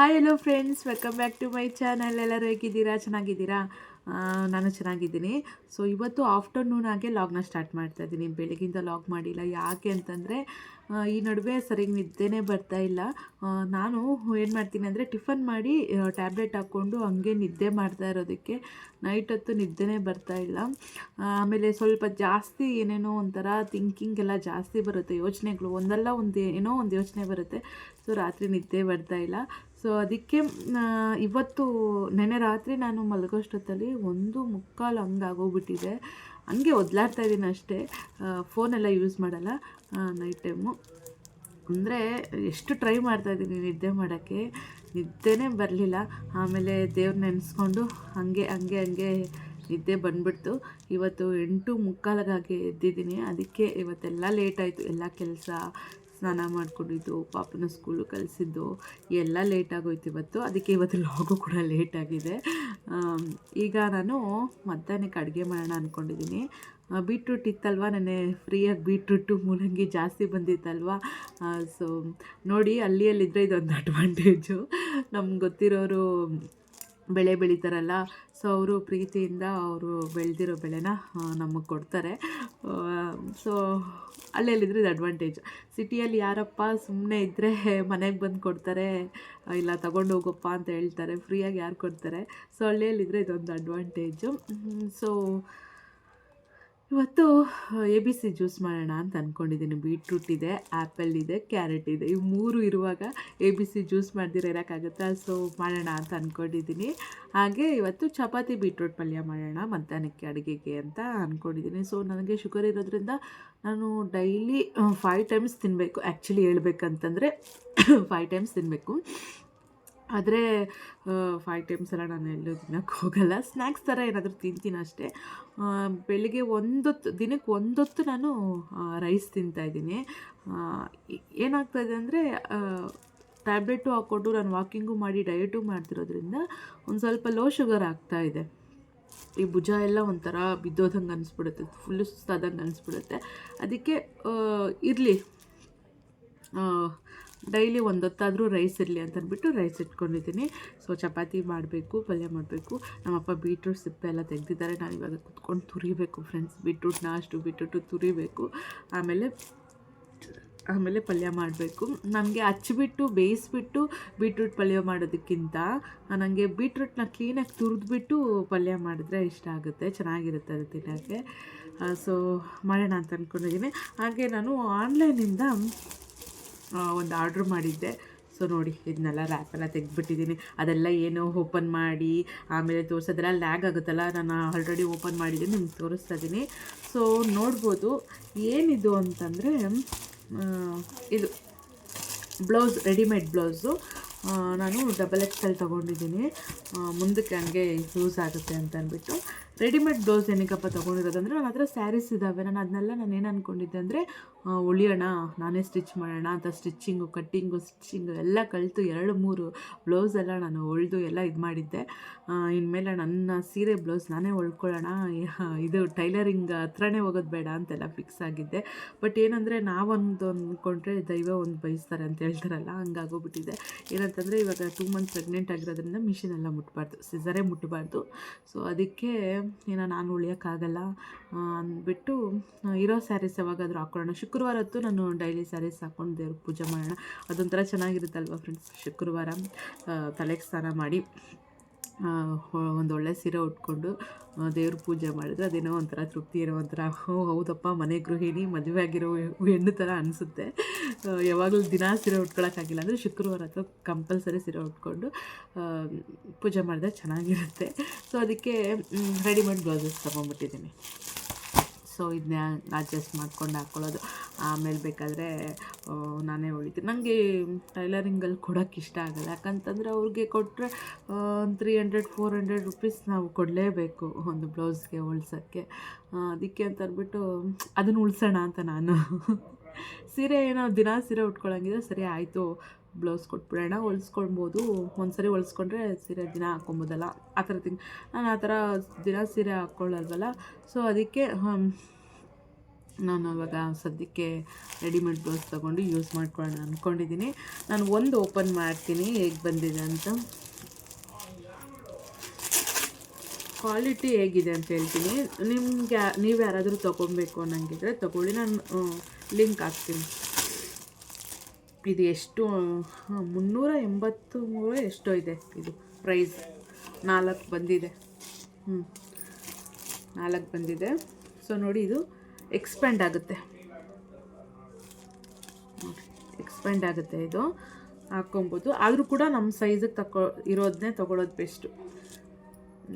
Hi hello friends welcome back to my channel ಎಲ್ಲರೂ ಹೇಗಿದ್ದೀರಾ? ಚೆನ್ನಾಗಿದ್ದೀರಾ? ನಾನು ಚೆನ್ನಾಗಿದ್ದೀನಿ. ಸೊ ಇವತ್ತು ಆಫ್ಟರ್ನೂನ್ ಆಗಿ ಲಾಗ್ನ ಸ್ಟಾರ್ಟ್ ಮಾಡ್ತಾ ಇದ್ದೀನಿ. ಬೆಳಗಿಂದ ಲಾಗ್ ಮಾಡಿಲ್ಲ. ಯಾಕೆ ಅಂತಂದರೆ ಈ ನಡುವೆ ಸರಿಯಾಗಿ ನಿದ್ದೆನೇ ಬರ್ತಾ ಇಲ್ಲ. ನಾನು ಏನು ಮಾಡ್ತೀನಿ ಅಂದರೆ, ಟಿಫನ್ ಮಾಡಿ ಟ್ಯಾಬ್ಲೆಟ್ ಹಾಕ್ಕೊಂಡು ಹಂಗೆ ನಿದ್ದೆ ಮಾಡ್ತಾ ಇರೋದಕ್ಕೆ ನೈಟ್ ಹೊತ್ತು ನಿದ್ದೆನೇ ಬರ್ತಾ ಇಲ್ಲ. ಆಮೇಲೆ ಸ್ವಲ್ಪ ಜಾಸ್ತಿ ಏನೇನೋ ಒಂಥರ ಥಿಂಕಿಂಗ್ ಎಲ್ಲ ಜಾಸ್ತಿ ಬರುತ್ತೆ. ಯೋಚನೆಗಳು ಒಂದಲ್ಲ, ಒಂದು ಏನೋ ಒಂದು ಯೋಚನೆ ಬರುತ್ತೆ. ಸೊ ರಾತ್ರಿ ನಿದ್ದೆ ಬರ್ತಾ ಇಲ್ಲ. ಸೊ ಅದಕ್ಕೆ ಇವತ್ತು ನೆನ್ನೆ ರಾತ್ರಿ ನಾನು ಮಲಗೋಷ್ಟೊತ್ತಲ್ಲಿ ಒಂದು ಮುಕ್ಕಾಲು ಹಂಗೆ ಆಗೋಗ್ಬಿಟ್ಟಿದೆ. ಹಂಗೆ ಒದ್ಲಾಡ್ತಾ ಇದ್ದೀನಿ ಅಷ್ಟೇ. ಫೋನೆಲ್ಲ ಯೂಸ್ ಮಾಡಲ್ಲ ನೈಟ್ ಟೈಮು ಅಂದರೆ ಎಷ್ಟು ಟ್ರೈ ಮಾಡ್ತಾ ಇದ್ದೀನಿ ನಿದ್ದೆ ಮಾಡೋಕ್ಕೆ. ನಿದ್ದೆನೇ ಬರಲಿಲ್ಲ. ಆಮೇಲೆ ದೇವ್ರ ನೆನೆಸ್ಕೊಂಡು ಹಾಗೆ, ಹಂಗೆ ಹಂಗೆ ನಿದ್ದೆ ಬಂದ್ಬಿಡ್ತು. ಇವತ್ತು ಎಂಟು ಮುಕ್ಕಾಲಿಗಾಗಿ ಎದ್ದಿದ್ದೀನಿ. ಅದಕ್ಕೆ ಇವತ್ತೆಲ್ಲ ಲೇಟ್ ಆಯಿತು. ಎಲ್ಲ ಕೆಲಸ ಸ್ನಾನ ಮಾಡ್ಕೊಂಡಿದ್ದು, ಪಾಪನ ಸ್ಕೂಲು ಕಲಿಸಿದ್ದು ಎಲ್ಲ ಲೇಟ್ ಆಗೋಯ್ತು ಇವತ್ತು. ಅದಕ್ಕೆ ಇವತ್ತು ಲಾಗು ಕೂಡ ಲೇಟ್ ಆಗಿದೆ. ಈಗ ನಾನು ಮಧ್ಯಾಹ್ನಕ್ಕೆ ಅಡುಗೆ ಮಾಡೋಣ ಅಂದ್ಕೊಂಡಿದ್ದೀನಿ ಬೀಟ್ರೂಟ್ ಇತ್ತಲ್ವ? ನೆನ್ನೆ ಫ್ರೀಯಾಗಿ ಬೀಟ್ರೂಟು ಮೂಲಂಗಿ ಜಾಸ್ತಿ ಬಂದಿತ್ತಲ್ವ? ಸೊ ನೋಡಿ ಅಲ್ಲಿ ಅಲ್ಲಿದ್ದರೆ ಇದೊಂದು ಅಡ್ವಾಂಟೇಜು ನಮ್ಗೆ ಗೊತ್ತಿರೋರು ಬೆಳೆ ಬೆಳೀತಾರಲ್ಲ ಸೊ ಅವರು ಪ್ರೀತಿಯಿಂದ ಅವರು ಬೆಳೆದಿರೋ ಬೆಳೆನ ನಮಗೆ ಕೊಡ್ತಾರೆ. ಸೊ ಅಲ್ಲೆಲ್ಲಿದ್ರೆ ಇದು ಅಡ್ವಾಂಟೇಜ್ ಸಿಟಿಯಲ್ಲಿ ಯಾರಪ್ಪ ಸುಮ್ಮನೆ ಇದ್ದರೆ ಮನೆಗೆ ಬಂದು ಕೊಡ್ತಾರೆ ಇಲ್ಲ ತಗೊಂಡು ಹೋಗಪ್ಪ ಅಂತ ಹೇಳ್ತಾರೆ ಫ್ರೀಯಾಗಿ ಯಾರು ಕೊಡ್ತಾರೆ? ಸೊ ಹಳ್ಳಿಯಲ್ಲಿದ್ದರೆ ಇದೊಂದು ಅಡ್ವಾಂಟೇಜು ಸೊ ಇವತ್ತು ಎ ಬಿ ಸಿ ಜ್ಯೂಸ್ ಮಾಡೋಣ ಅಂತ ಅಂದ್ಕೊಂಡಿದ್ದೀನಿ ಬೀಟ್ರೂಟ್ ಇದೆ ಆ್ಯಪಲ್ ಇದೆ, ಕ್ಯಾರೆಟ್ ಇದೆ. ಇವು ಮೂರು ಇರುವಾಗ ಎ ಬಿ ಸಿ ಜ್ಯೂಸ್ ಮಾಡ್ದಿರ ಇರೋಕ್ಕಾಗುತ್ತಾ? ಸೊ, ಮಾಡೋಣ ಅಂತ ಅಂದ್ಕೊಂಡಿದ್ದೀನಿ ಹಾಗೆ ಇವತ್ತು ಚಪಾತಿ ಬೀಟ್ರೂಟ್ ಪಲ್ಯ ಮಾಡೋಣ ಮಧ್ಯಾಹ್ನಕ್ಕೆ ಅಡುಗೆಗೆ ಅಂತ ಅಂದ್ಕೊಂಡಿದ್ದೀನಿ ಸೊ, ನನಗೆ ಶುಗರ್ ಇರೋದ್ರಿಂದ ನಾನು ಡೈಲಿ ಫೈವ್ ಟೈಮ್ಸ್ ತಿನ್ನಬೇಕು ಆ್ಯಕ್ಚುಲಿ ಹೇಳ್ಬೇಕಂತಂದರೆ ಫೈವ್ ಟೈಮ್ಸ್ ತಿನ್ನಬೇಕು ಆದರೆ ಫೈವ್ ಟೈಮ್ಸ್ ಎಲ್ಲ ನಾನು ಎಲ್ಲೂ ತಿನ್ನೋಕ್ಕೆ ಹೋಗಲ್ಲ. ಸ್ನ್ಯಾಕ್ಸ್ ಥರ ಏನಾದರೂ ತಿಂತೀನಿ ಅಷ್ಟೇ. ಬೆಳಿಗ್ಗೆ ಒಂದೊತ್ತು, ದಿನಕ್ಕೆ ಒಂದೊತ್ತು ನಾನು ರೈಸ್ ತಿಂತಾಯಿದ್ದೀನಿ ಏನಾಗ್ತಾಯಿದೆ ಅಂದರೆ ಟ್ಯಾಬ್ಲೆಟು ಹಾಕ್ಕೊಂಡು ನಾನು ವಾಕಿಂಗು ಮಾಡಿ ಡಯಟು ಮಾಡ್ತಿರೋದ್ರಿಂದ ಒಂದು ಸ್ವಲ್ಪ ಲೋ ಶುಗರ್ ಆಗ್ತಾ ಇದೆ. ಈ ಭುಜ ಎಲ್ಲ ಒಂಥರ ಬಿದ್ದೋದಂಗೆ ಅನಿಸ್ಬಿಡುತ್ತೆ ಫುಲ್ಲು ಸುಸ್ತಾದಂಗೆ ಅನಿಸ್ಬಿಡುತ್ತೆ. ಅದಕ್ಕೆ ಇರಲಿ. ಡೈಲಿ ಒಂದೊತ್ತಾದರೂ ರೈಸ್ ಇರಲಿ ಅಂತ ಅಂದ್ಬಿಟ್ಟು ರೈಸ್ ಇಟ್ಕೊಂಡಿದ್ದೀನಿ. ಸೊ ಚಪಾತಿ ಮಾಡಬೇಕು, ಪಲ್ಯ ಮಾಡಬೇಕು. ನಮ್ಮಪ್ಪ ಬೀಟ್ರೂಟ್ ಸಿಪ್ಪೆ ಎಲ್ಲ ತೆಗೆದಿದ್ದಾರೆ. ನಾನು ಇವಾಗ ಕುತ್ಕೊಂಡು ತುರಿಬೇಕು ಫ್ರೆಂಡ್ಸ್ ಬೀಟ್ರೂಟ್ನ ಅಷ್ಟು ಬೀಟ್ರೂಟು ತುರಿಬೇಕು. ಆಮೇಲೆ ಆಮೇಲೆ ಪಲ್ಯ ಮಾಡಬೇಕು. ನನಗೆ ಹಚ್ಚಿಬಿಟ್ಟು ಬೇಯಿಸ್ಬಿಟ್ಟು ಬೀಟ್ರೂಟ್ ಪಲ್ಯ ಮಾಡೋದಕ್ಕಿಂತ ನನಗೆ ಬೀಟ್ರೂಟ್ನ ಕ್ಲೀನಾಗಿ ತುರಿದ್ಬಿಟ್ಟು ಪಲ್ಯ ಮಾಡಿದ್ರೆ ಇಷ್ಟ ಆಗುತ್ತೆ. ಚೆನ್ನಾಗಿರುತ್ತೆ ಅದು ತಿನ್ನೋಕ್ಕೆ. ಸೊ ಮಾಡೋಣ ಅಂತ ಅಂದ್ಕೊಂಡಿದ್ದೀನಿ ಹಾಗೆ ನಾನು ಆನ್ಲೈನಿಂದ ಒಂದು ಆರ್ಡ್ರ್ ಮಾಡಿದ್ದೆ. ಸೊ ನೋಡಿ, ಇದನ್ನೆಲ್ಲ ರ್ಯಾಪೆಲ್ಲ ತೆಗೆದ್ಬಿಟ್ಟಿದ್ದೀನಿ. ಅದೆಲ್ಲ ಏನು ಓಪನ್ ಮಾಡಿ, ಆಮೇಲೆ ತೋರಿಸೋದೆಲ್ಲ ಲ್ಯಾಗ್ ಆಗುತ್ತಲ್ಲ, ನಾನು ಆಲ್ರೆಡಿ ಓಪನ್ ಮಾಡಿದ್ದೀನಿ ನಿಮ್ಗೆ ತೋರಿಸ್ತಾ ಇದ್ದೀನಿ ಸೊ ನೋಡ್ಬೋದು, ಏನಿದು ಅಂತಂದರೆ ಇದು ಬ್ಲೌಸ್ ರೆಡಿಮೇಡ್ ಬ್ಲೌಸು ನಾನು ಡಬಲ್ ಎಕ್ಸೆಲ್ ತೊಗೊಂಡಿದ್ದೀನಿ. ಮುಂದಕ್ಕೆ ಹಂಗೆ ಯೂಸ್ ಆಗುತ್ತೆ ಅಂತ ಅಂದ್ಬಿಟ್ಟು ರೆಡಿಮೇಡ್ ಬ್ಲೌಸ್ ಏನಕ್ಕಪ್ಪ ತೊಗೊಂಡಿರೋದಂದರೆ ನನ್ನ ಹತ್ರ ಸ್ಯಾರೀಸ್ ಇದ್ದಾವೆ ನಾನು ಅದನ್ನೆಲ್ಲ ನಾನು ಏನು ಅಂದ್ಕೊಂಡಿದ್ದೆ ಅಂದರೆ ಉಳಿಯೋಣ, ನಾನೇ ಸ್ಟಿಚ್ ಮಾಡೋಣ ಅಂತ ಸ್ಟಿಚ್ಚಿಂಗು, ಕಟ್ಟಿಂಗು, ಸ್ಟಿಚ್ಚಿಂಗು ಎಲ್ಲ ಕಲಿತು ಎರಡು ಮೂರು ಬ್ಲೌಸ್ ಎಲ್ಲ ನಾನು ಹೊಳ್ದು ಎಲ್ಲ ಇದು ಮಾಡಿದ್ದೆ. ಇನ್ಮೇಲೆ ನನ್ನ ಸೀರೆ ಬ್ಲೌಸ್ ನಾನೇ ಹೊಳ್ಕೊಳ್ಳೋಣ ಇದು ಟೈಲರಿಂಗ್ ಹತ್ರನೇ ಹೋಗೋದು ಬೇಡ ಅಂತೆಲ್ಲ ಫಿಕ್ಸ್ ಆಗಿದ್ದೆ. ಬಟ್ ಏನಂದರೆ ನಾವೊಂದು ಅಂದ್ಕೊಂಡ್ರೆ ದೈವ ಒಂದು ಬಯಸ್ತಾರೆ ಅಂತ ಹೇಳ್ತಾರಲ್ಲ, ಹಂಗಾಗೋಗ್ಬಿಟ್ಟಿದೆ. ಏನಂತಂದರೆ ಇವಾಗ ಟೂ ಮಂತ್ ಪ್ರೆಗ್ನೆಂಟ್ ಆಗಿರೋದ್ರಿಂದ ಮಿಷಿನ್ ಎಲ್ಲ ಮುಟ್ಬಾರ್ದು ಸಿಸರೇ ಮುಟ್ಟಬಾರ್ದು ಸೊ ಅದಕ್ಕೆ ಏನೋ ನಾನು ಉಳಿಯೋಕ್ಕಾಗಲ್ಲ ಅಂದ್ಬಿಟ್ಟು ಇರೋ ಸ್ಯಾರೀಸ್ ಯಾವಾಗಾದರೂ ಹಾಕ್ಕೊಳ್ಳೋಣ ಶುಕ್ರವಾರ ಹೊತ್ತು ನಾನು ಡೈಲಿ ಸ್ಯಾರೀಸ್ ಹಾಕ್ಕೊಂಡು ದೇವ್ರಿಗೆ ಪೂಜೆ ಮಾಡೋಣ. ಅದೊಂಥರ ಚೆನ್ನಾಗಿರುತ್ತಲ್ವ ಫ್ರೆಂಡ್ಸ್ ಶುಕ್ರವಾರ ತಲೆಗೆ ಸ್ನಾನ ಮಾಡಿ ಒಂದು ಒಳ್ಳೆ ಸೀರೆ ಉಟ್ಕೊಂಡು ದೇವ್ರ ಪೂಜೆ ಮಾಡಿದ್ರೆ ಅದೇನೋ ಒಂಥರ ತೃಪ್ತಿ ಇರೋ ಒಂಥರ ಹ್ಞೂ ಹೌದಪ್ಪ, ಮನೆ ಗೃಹಿಣಿ, ಮದುವೆ ಆಗಿರೋ ಹೆಣ್ಣು ಥರ ಅನಿಸುತ್ತೆ. ಯಾವಾಗಲೂ ದಿನ ಸೀರೆ ಉಟ್ಕೊಳಕ್ಕಾಗಿಲ್ಲ ಅಂದರೆ ಶುಕ್ರವಾರ ಅಥವಾ ಕಂಪಲ್ಸರಿ ಸೀರೆ ಉಟ್ಕೊಂಡು ಪೂಜೆ ಮಾಡಿದ್ರೆ ಚೆನ್ನಾಗಿರುತ್ತೆ. ಸೊ ಅದಕ್ಕೆ ರೆಡಿಮೇಡ್ ಬ್ಲೌಸಸ್ ತೊಗೊಂಡ್ಬಿಟ್ಟಿದ್ದೀನಿ. ಸೊ ಇದನ್ನ ಅಡ್ಜಸ್ಟ್ ಮಾಡ್ಕೊಂಡು ಹಾಕ್ಕೊಳ್ಳೋದು ಆಮೇಲೆ ಬೇಕಾದರೆ ನಾನೇ ಹೊಳಿತೀನಿ ನನಗೆ ಟೈಲರಿಂಗಲ್ಲಿ ಕೊಡೋಕ್ಕೆ ಇಷ್ಟ ಆಗಲ್ಲ. ಯಾಕಂತಂದರೆ ಅವ್ರಿಗೆ ಕೊಟ್ಟರೆ three hundred four hundred rupees ನಾವು ಕೊಡಲೇಬೇಕು ಒಂದು ಬ್ಲೌಸ್ಗೆ ಹೊಲ್ಸೋಕ್ಕೆ ಅದಕ್ಕೆ ಅಂತ ಅಂದ್ಬಿಟ್ಟು ಅದನ್ನು ಉಳ್ಸೋಣ ಅಂತ ನಾನು. ಸೀರೆ ಏನೋ ದಿನ ಸೀರೆ ಉಟ್ಕೊಳ್ಳೋಂಗಿದ್ರೆ ಸರಿ ಆಯಿತು, ಬ್ಲೌಸ್ ಕೊಟ್ಬಿಡೋಣ. ಹೊಲ್ಸ್ಕೊಳ್ಬೋದು ಒಂದು ಸರಿ ಹೊಲ್ಸ್ಕೊಂಡ್ರೆ ಸೀರೆ ದಿನ ಹಾಕ್ಕೊಬೋದಲ್ಲ. ಆ ಥರ ತಿಂಗ್, ನಾನು ಆ ಥರ ದಿನ ಸೀರೆ ಹಾಕ್ಕೊಳ್ಳಲ್ವಲ್ಲ. ಸೊ ಅದಕ್ಕೆ ನಾನು ಇವಾಗ ಸದ್ಯಕ್ಕೆ ರೆಡಿಮೇಡ್ ಬ್ಲೌಸ್ ತೊಗೊಂಡು ಯೂಸ್ ಮಾಡ್ಕೊಳ್ಳೋಣ ಅಂದ್ಕೊಂಡಿದ್ದೀನಿ ನಾನು ಒಂದು ಓಪನ್ ಮಾಡ್ತೀನಿ, ಹೇಗೆ ಬಂದಿದೆ ಅಂತ. ಕ್ವಾಲಿಟಿ ಹೇಗಿದೆ ಅಂತ ಹೇಳ್ತೀನಿ. ನಿಮ್ಗೆ ನೀವು ಯಾರಾದರೂ ತೊಗೊಬೇಕು ಅನ್ನಂಗಿದ್ರೆ ತೊಗೊಳ್ಳಿ. ನಾನು ಲಿಂಕ್ ಹಾಕ್ತೀನಿ. ಇದು ಎಷ್ಟು ಮುನ್ನೂರ ಎಂಬತ್ತು ಮೂರು ಎಷ್ಟೋ ಇದೆ ಇದು ಪ್ರೈಸ್ ನಾಲ್ಕು ಬಂದಿದೆ. ಹ್ಞೂ ನಾಲ್ಕು ಬಂದಿದೆ. ಸೊ ನೋಡಿ ಇದು ಎಕ್ಸ್ಪ್ಯಾಂಡ್ ಆಗುತ್ತೆ. ಎಕ್ಸ್ಪ್ಯಾಂಡ್ ಆಗುತ್ತೆ ಇದು. ಹಾಕ್ಕೊಬೋದು. ಆದರೂ ಕೂಡ ನಮ್ಮ ಸೈಜಿಗೆ ತಗೋ ಇರೋದನ್ನೇ ತೊಗೊಳೋದು ಬೆಸ್ಟು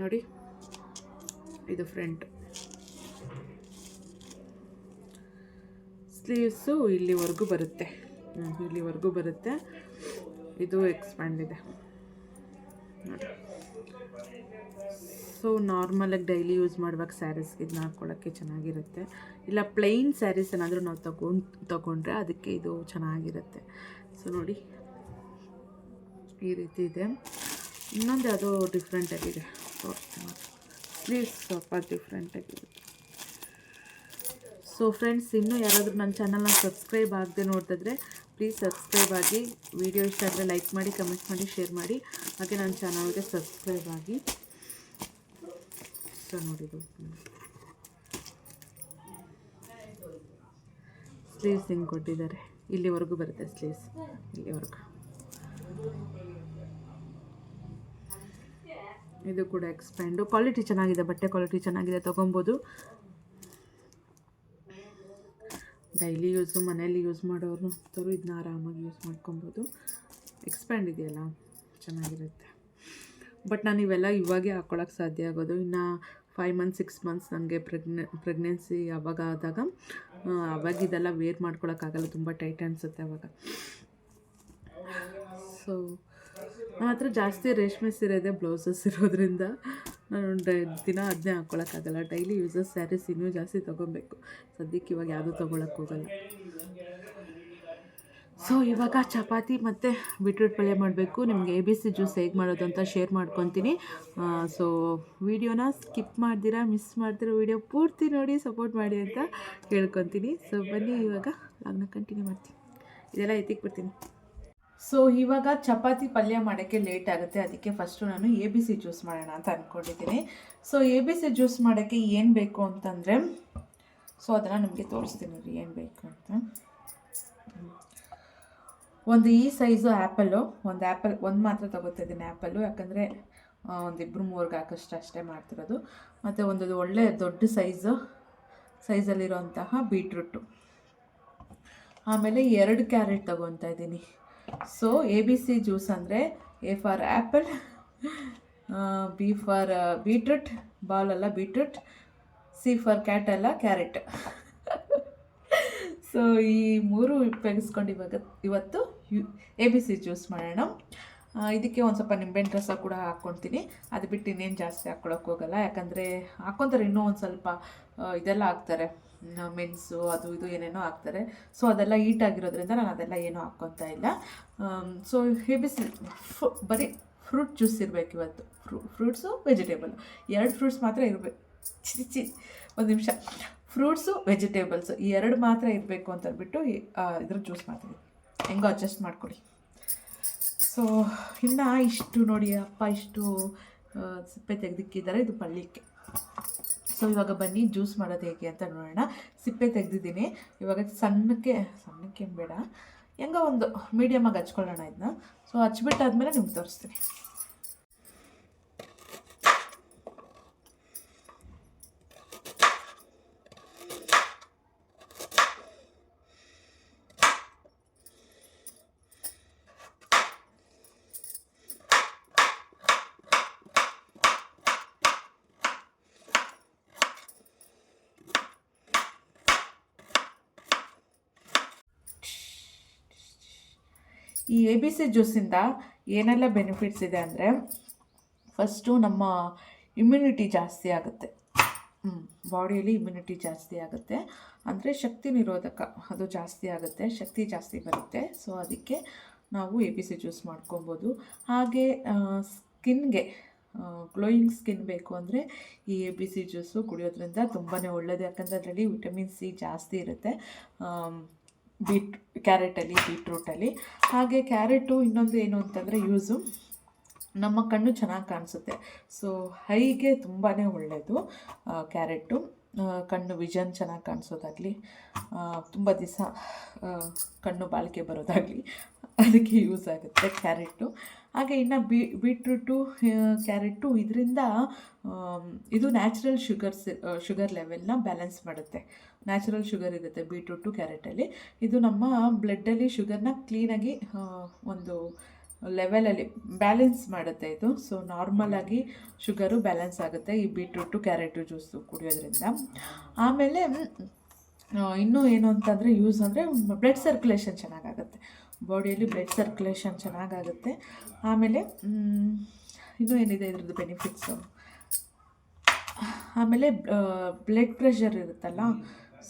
ನೋಡಿ, ಇದು ಫ್ರಂಟ್ ಸ್ಲೀವ್ಸು ಇಲ್ಲಿವರೆಗೂ ಬರುತ್ತೆ. ಇಲ್ಲಿವರೆಗೂ ಬರುತ್ತೆ. ಇದು ಎಕ್ಸ್ಪ್ಯಾಂಡ್ ಇದೆ. ನೋಡಿ. ಸೊ ನಾರ್ಮಲಾಗಿ ಡೈಲಿ ಯೂಸ್ ಮಾಡುವಾಗ ಸ್ಯಾರೀಸ್ ಇದನ್ನ ಹಾಕ್ಕೊಳ್ಳೋಕ್ಕೆ ಚೆನ್ನಾಗಿರುತ್ತೆ. ಇಲ್ಲ ಪ್ಲೈನ್ ಸ್ಯಾರೀಸ್ ಏನಾದರೂ ನಾವು ತಗೊಂಡು, ತಗೊಂಡ್ರೆ ಅದಕ್ಕೆ ಇದು ಚೆನ್ನಾಗಿರುತ್ತೆ. ಸೊ ನೋಡಿ. ಈ ರೀತಿ ಇದೆ. ಇನ್ನೊಂದು ಯಾವುದೋ ಡಿಫ್ರೆಂಟಾಗಿದೆ ಪ್ಲೀಸ್ ಸ್ವಲ್ಪ ಡಿಫ್ರೆಂಟಾಗಿರುತ್ತೆ ಸೊ ಫ್ರೆಂಡ್ಸ್ ಇನ್ನೂ ಯಾರಾದರೂ ನನ್ನ ಚಾನಲ್ನ ಸಬ್ಸ್ಕ್ರೈಬ್ ಆಗದೆ ನೋಡ್ತಿದ್ರೆ ಪ್ಲೀಸ್ ಸಬ್ಸ್ಕ್ರೈಬ್ ಆಗಿ ವಿಡಿಯೋ ಇಷ್ಟ ಆದರೆ ಲೈಕ್ ಮಾಡಿ ಕಮೆಂಟ್ ಮಾಡಿ ಶೇರ್ ಮಾಡಿ. ಹಾಗೆ ನನ್ನ ಚಾನಲ್ಗೆ ಸಬ್ಸ್ಕ್ರೈಬ್ ಆಗಿ. ಸೊ ನೋಡಿ ಸ್ಲೀವ್ಸ್ ಹಿಂಗೆ ಕೊಟ್ಟಿದ್ದಾರೆ? ಇಲ್ಲಿವರೆಗೂ ಬರುತ್ತೆ ಸ್ಲೀವ್ಸ್ ಇಲ್ಲಿವರೆಗೂ. ಇದು ಕೂಡ ಎಕ್ಸ್ಪ್ಯಾಂಡು ಕ್ವಾಲಿಟಿ ಚೆನ್ನಾಗಿದೆ, ಬಟ್ಟೆ ಕ್ವಾಲಿಟಿ ಚೆನ್ನಾಗಿದೆ, ತೊಗೊಬೋದು. ಡೈಲಿ ಯೂಸು ಮನೇಲಿ ಯೂಸ್ ಮಾಡೋರು ಅಂಥವ್ರು ಇದನ್ನ ಆರಾಮಾಗಿ ಯೂಸ್ ಮಾಡ್ಕೊಬೋದು. ಎಕ್ಸ್ಪ್ಯಾಂಡ್ ಇದೆಯಲ್ಲ, ಚೆನ್ನಾಗಿರುತ್ತೆ. ಬಟ್ ನಾನು ಇವೆಲ್ಲ ಇವಾಗೆ ಹಾಕ್ಕೊಳಕ್ಕೆ ಸಾಧ್ಯ ಆಗೋದು. ಇನ್ನು ಫೈವ್ ಮಂತ್ಸ್ ಸಿಕ್ಸ್ ಮಂತ್ಸ್ ನನಗೆ ಪ್ರೆಗ್ನೆ ಪ್ರೆಗ್ನೆನ್ಸಿ ಯಾವಾಗ ಆದಾಗ ಅವಾಗ ಇದೆಲ್ಲ ವೇರ್ ಮಾಡ್ಕೊಳಕ್ಕಾಗಲ್ಲ ತುಂಬ ಟೈಟ್ ಅನಿಸುತ್ತೆ ಅವಾಗ. ಸೊ ನನ್ನ ಹತ್ರ ಜಾಸ್ತಿ ರೇಷ್ಮೆ ಸೀರೆ ಇದೆ, ಬ್ಲೌಸಸ್ ಇರೋದ್ರಿಂದ. ದಿನ ಅದನ್ನೇ ಹಾಕ್ಕೊಳ್ಳೋಕ್ಕಾಗಲ್ಲ ಡೈಲಿ ಯೂಸಸ್ ಸ್ಯಾರೀಸ್ ಇನ್ನೂ ಜಾಸ್ತಿ ತೊಗೊಬೇಕು. ಸದ್ಯಕ್ಕೆ ಇವಾಗ ಯಾವುದೂ ತೊಗೊಳಕ್ಕೆ ಹೋಗಲ್ಲ. ಸೊ ಇವಾಗ ಚಪಾತಿ ಮತ್ತು ಬಿಟ್ರೂಟ್ ಪಲ್ಯ ಮಾಡಬೇಕು. ನಿಮಗೆ ಎ ಬಿ ಸಿ ಜ್ಯೂಸ್ ಹೇಗೆ ಮಾಡೋದು ಅಂತ ಶೇರ್ ಮಾಡ್ಕೊತೀನಿ. ಸೊ ವಿಡಿಯೋನ ಸ್ಕಿಪ್ ಮಾಡ್ದಿರಾ ಮಿಸ್ ಮಾಡ್ದಿರ ವಿಡಿಯೋ ಪೂರ್ತಿ ನೋಡಿ ಸಪೋರ್ಟ್ ಮಾಡಿ ಅಂತ ಕೇಳ್ಕೊತೀನಿ ಸೊ ಬನ್ನಿ ಇವಾಗ ಲಾಗ್ನ ಕಂಟಿನ್ಯೂ ಮಾಡ್ತೀನಿ. ಇದೆಲ್ಲ ಎತ್ತಿಕ್ ಬಿಡ್ತೀನಿ ಸೊ ಇವಾಗ ಚಪಾತಿ ಪಲ್ಯ ಮಾಡೋಕ್ಕೆ ಲೇಟ್ ಆಗುತ್ತೆ. ಅದಕ್ಕೆ ಫಸ್ಟು ನಾನು ಎ ಬಿ ಸಿ ಜ್ಯೂಸ್ ಮಾಡೋಣ ಅಂತ ಅಂದ್ಕೊಂಡಿದ್ದೀನಿ so A B C juice ಮಾಡೋಕ್ಕೆ ಏನು ಬೇಕು ಅಂತಂದರೆ ಸೊ ಅದನ್ನು ನಿಮಗೆ ತೋರಿಸ್ತೀನಿ ರೀ ಏನು ಬೇಕು ಅಂತ. ಒಂದು ಈ ಸೈಜು ಆ್ಯಪಲ್ಲು ಒಂದು ಆ್ಯಪಲ್ ಒಂದು ಮಾತ್ರ ತೊಗೋತಿದ್ದೀನಿ ಆ್ಯಪಲ್ಲು ಯಾಕಂದರೆ ಒಂದಿಬ್ಬರು ಮೂರ್ಗೆ ಹಾಕಷ್ಟು ಅಷ್ಟೇ ಮಾಡ್ತಿರೋದು. ಮತ್ತು ಒಂದು ಒಳ್ಳೆ ದೊಡ್ಡ ಸೈಜು ಸೈಜಲ್ಲಿರೋಂತಹ ಬೀಟ್ರೂಟು ಆಮೇಲೆ ಎರಡು ಕ್ಯಾರೆಟ್ ತೊಗೊತಾ ಇದ್ದೀನಿ. So A B C juice ಅಂದರೆ A for apple B for beetroot ball ಅಲ್ಲ ಬೀಟ್ರೂಟ್ ಸಿ ಫಾರ್ ಕ್ಯಾಟ್ ಅಲ್ಲ ಕ್ಯಾರೆಟ್ ಸೊ ಈ ಮೂರು ಉಪಯೋಗಿಸ್ಕೊಂಡು ಇವಾಗ, ಇವತ್ತು ಯು ಎ ಬಿ ಸಿ ಜ್ಯೂಸ್ ಮಾಡೋಣ. ಇದಕ್ಕೆ ಒಂದು ಸ್ವಲ್ಪ ನಿಂಬೆಹಣ್ಣು ರಸ ಕೂಡ ಹಾಕ್ಕೊಳ್ತೀನಿ ಅದು ಬಿಟ್ಟು ಇನ್ನೇನು ಜಾಸ್ತಿ ಹಾಕ್ಕೊಳಕ್ಕೆ ಹೋಗಲ್ಲ. ಯಾಕಂದರೆ ಹಾಕ್ಕೊತಾರೆ ಇನ್ನೂ ಒಂದು ಸ್ವಲ್ಪ ಇದೆಲ್ಲ ಹಾಕ್ತಾರೆ ಮೆಣಸು ಅದು ಇದು ಏನೇನೋ ಹಾಕ್ತಾರೆ. ಸೊ ಅದೆಲ್ಲ ಆಗಿರೋದ್ರಿಂದ ನಾನು ಅದೆಲ್ಲ ಏನೂ ಹಾಕ್ಕೊತಾ ಇಲ್ಲ. ಸೊ ಎ ಬಿ ಸಿ ಫು, ಬರೀ ಫ್ರೂಟ್ ಜ್ಯೂಸ್ ಇರಬೇಕು ಇವತ್ತು. ಫ್ರೂ ಫ್ರೂಟ್ಸು ವೆಜಿಟೇಬಲ್ ಎರಡು ಫ್ರೂಟ್ಸ್ ಮಾತ್ರ ಇರಬೇಕು ಚಿ ಚಿ ಒಂದು ನಿಮಿಷ. ಫ್ರೂಟ್ಸು ವೆಜಿಟೇಬಲ್ಸು ಎರಡು ಮಾತ್ರ ಇರಬೇಕು ಅಂತ ಅಂದ್ಬಿಟ್ಟು, ಈ- ಇದ್ರ ಜ್ಯೂಸ್ ಮಾಡ್ತೀನಿ ಹೆಂಗೋ ಅಡ್ಜಸ್ಟ್ ಮಾಡಿಕೊಡಿ ಸೊ ಇನ್ನು ಇಷ್ಟು ನೋಡಿ ಅಪ್ಪ ಇಷ್ಟು ಸಿಪ್ಪೆ ತೆಗೆದಿಕ್ಕಿದ್ದಾರೆ. ಇದು ಪಲ್ಯಕ್ಕೆ ಸೊ ಇವಾಗ ಬನ್ನಿ ಜ್ಯೂಸ್ ಮಾಡೋದು ಹೇಗೆ ಅಂತ ನೋಡೋಣ. ಸಿಪ್ಪೆ ತೆಗೆದಿದ್ದೀನಿ. ಇವಾಗ ಸಣ್ಣಕ್ಕೆ ಸಣ್ಣಕ್ಕೆ ಬೇಡ. ಹೆಂಗೋ ಒಂದು ಮೀಡಿಯಮಾಗಿ ಹಚ್ಕೊಳ್ಳೋಣ ಇದನ್ನ. ಸೊ ಹಚ್ಬಿಟ್ಟಾದ್ಮೇಲೆ ನಿಮ್ಗೆ ತೋರಿಸ್ತೀನಿ. ಈ ಎ ಬಿ ಸಿ ಜ್ಯೂಸಿಂದ ಏನೆಲ್ಲ ಬೆನಿಫಿಟ್ಸ್ ಇದೆ ಅಂದರೆ ಫಸ್ಟು ನಮ್ಮ ಇಮ್ಯುನಿಟಿ ಜಾಸ್ತಿ ಆಗುತ್ತೆ. ಬಾಡಿಯಲ್ಲಿ ಇಮ್ಯುನಿಟಿ ಜಾಸ್ತಿ ಆಗುತ್ತೆ. ಅಂದರೆ ಶಕ್ತಿ ನಿರೋಧಕ, ಅದು ಜಾಸ್ತಿ ಆಗುತ್ತೆ, ಶಕ್ತಿ ಜಾಸ್ತಿ ಬರುತ್ತೆ. ಸೊ ಅದಕ್ಕೆ ನಾವು ಎ ಬಿ ಸಿ ಜ್ಯೂಸ್ ಮಾಡ್ಕೊಬೋದು. ಹಾಗೆ ಸ್ಕಿನ್ಗೆ ಗ್ಲೋಯಿಂಗ್ ಸ್ಕಿನ್ ಬೇಕು ಅಂದರೆ ಈ ಎ ಬಿ ಸಿ ಜ್ಯೂಸು ಕುಡಿಯೋದ್ರಿಂದ ತುಂಬಾ ಒಳ್ಳೆಯದು ಯಾಕಂದರೆ ಅದರಲ್ಲಿ ವಿಟಮಿನ್ ಸಿ ಜಾಸ್ತಿ ಇರುತ್ತೆ. ಬೀಟ್ ಕ್ಯಾರೆಟಲ್ಲಿ ಬೀಟ್ರೂಟಲ್ಲಿ ಹಾಗೆ ಕ್ಯಾರೆಟು ಇನ್ನೊಂದು ಏನು ಅಂತಂದರೆ ಯೂಸು, ನಮ್ಮ ಕಣ್ಣು ಚೆನ್ನಾಗಿ ಕಾಣಿಸುತ್ತೆ. ಸೊ ಹೈಗೆ ತುಂಬಾ ಒಳ್ಳೆಯದು ಕ್ಯಾರೆಟು. ಕಣ್ಣು ವಿಷನ್ ಚೆನ್ನಾಗಿ ಕಾಣಿಸೋದಾಗಲಿ ತುಂಬ ದಿವಸ ಕಣ್ಣು ಬಾಳಿಕೆ ಬರೋದಾಗಲಿ, ಅದಕ್ಕೆ ಯೂಸ್ ಆಗುತ್ತೆ ಕ್ಯಾರೆಟು. ಹಾಗೆ ಇನ್ನು ಬೀಟ್ರೂಟು ಕ್ಯಾರೆಟು ಇದರಿಂದ ಇದು ನ್ಯಾಚುರಲ್ ಶುಗರ್ಸ್ ಶುಗರ್ ಲೆವೆಲ್ನ ಬ್ಯಾಲೆನ್ಸ್ ಮಾಡುತ್ತೆ. ನ್ಯಾಚುರಲ್ ಶುಗರ್ ಇರುತ್ತೆ ಬೀಟ್ರೂಟು, ಕ್ಯಾರೆಟಲ್ಲಿ. ಇದು ನಮ್ಮ ಬ್ಲಡ್ಡಲ್ಲಿ ಶುಗರ್ನ ಕ್ಲೀನಾಗಿ ಒಂದು ಲೆವೆಲಲ್ಲಿ ಬ್ಯಾಲೆನ್ಸ್ ಮಾಡುತ್ತೆ ಇದು. ಸೊ, ನಾರ್ಮಲಾಗಿ ಶುಗರು ಬ್ಯಾಲೆನ್ಸ್ ಆಗುತ್ತೆ ಈ ಬೀಟ್ರೂಟು, ಕ್ಯಾರೆಟು ಜ್ಯೂಸು ಕುಡಿಯೋದ್ರಿಂದ. ಆಮೇಲೆ ಇನ್ನೂ ಏನು ಅಂತಂದರೆ ಯೂಸ್ ಅಂದರೆ ಬ್ಲಡ್ ಸರ್ಕ್ಯುಲೇಷನ್ ಚೆನ್ನಾಗಾಗುತ್ತೆ. ಬಾಡಿಯಲ್ಲಿ ಬ್ಲಡ್ ಸರ್ಕ್ಯುಲೇಷನ್ ಚೆನ್ನಾಗಾಗುತ್ತೆ. ಆಮೇಲೆ ಇದು ಏನಿದೆ ಇದ್ರದ್ದು ಬೆನಿಫಿಟ್ಸು ಆಮೇಲೆ ಬ್ಲಡ್ ಪ್ರೆಷರ್ ಇರುತ್ತಲ್ಲ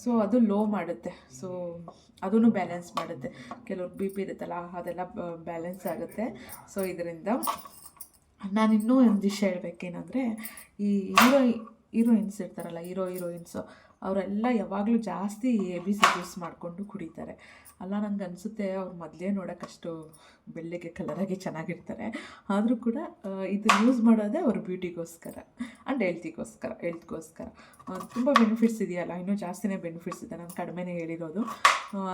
ಸೊ ಅದು ಲೋ ಮಾಡುತ್ತೆ. ಸೊ ಅದನ್ನು ಬ್ಯಾಲೆನ್ಸ್ ಮಾಡುತ್ತೆ. ಕೆಲವ್ರು ಬಿ ಪಿ ಇರುತ್ತಲ್ಲ, ಅದೆಲ್ಲ ಬ್ಯಾಲೆನ್ಸ್ ಆಗುತ್ತೆ. ಸೊ ಇದರಿಂದ ನಾನು ಇನ್ನೂ ಒಂದು ವಿಷಯ ಹೇಳ್ಬೇಕೇನಂದರೆ, ಈ ಹೀರೋ ಹೀರೋಯಿನ್ಸ್ ಇರ್ತಾರಲ್ಲ ಹೀರೋ ಹೀರೋಯಿನ್ಸು ಅವರೆಲ್ಲ ಯಾವಾಗಲೂ ಜಾಸ್ತಿ ಎ ಬಿ ಸಿ ಜ್ಯೂಸ್ ಮಾಡಿಕೊಂಡು ಕುಡಿತಾರೆ. ಅಲ್ಲ ನನಗೆ ಅನಿಸುತ್ತೆ ಅವ್ರು ಮೊದಲೇ ನೋಡೋಕ್ಕಷ್ಟು ಬೆಳ್ಳಿಗೆ ಕಲರಾಗಿ ಚೆನ್ನಾಗಿರ್ತಾರೆ. ಆದರೂ ಕೂಡ ಇದು ಯೂಸ್ ಮಾಡೋದೇ ಅವ್ರ ಬ್ಯೂಟಿಗೋಸ್ಕರ ಆ್ಯಂಡ್ ಹೆಲ್ತಿಗೋಸ್ಕರ ಹೆಲ್ತ್ಗೋಸ್ಕರ ತುಂಬ ಬೆನಿಫಿಟ್ಸ್ ಇದೆಯಲ್ಲ, ಇನ್ನೂ ಜಾಸ್ತಿನೇ ಬೆನಿಫಿಟ್ಸ್ ಇದೆ ನಾನು ಕಡಿಮೆನೇ ಹೇಳಿರೋದು.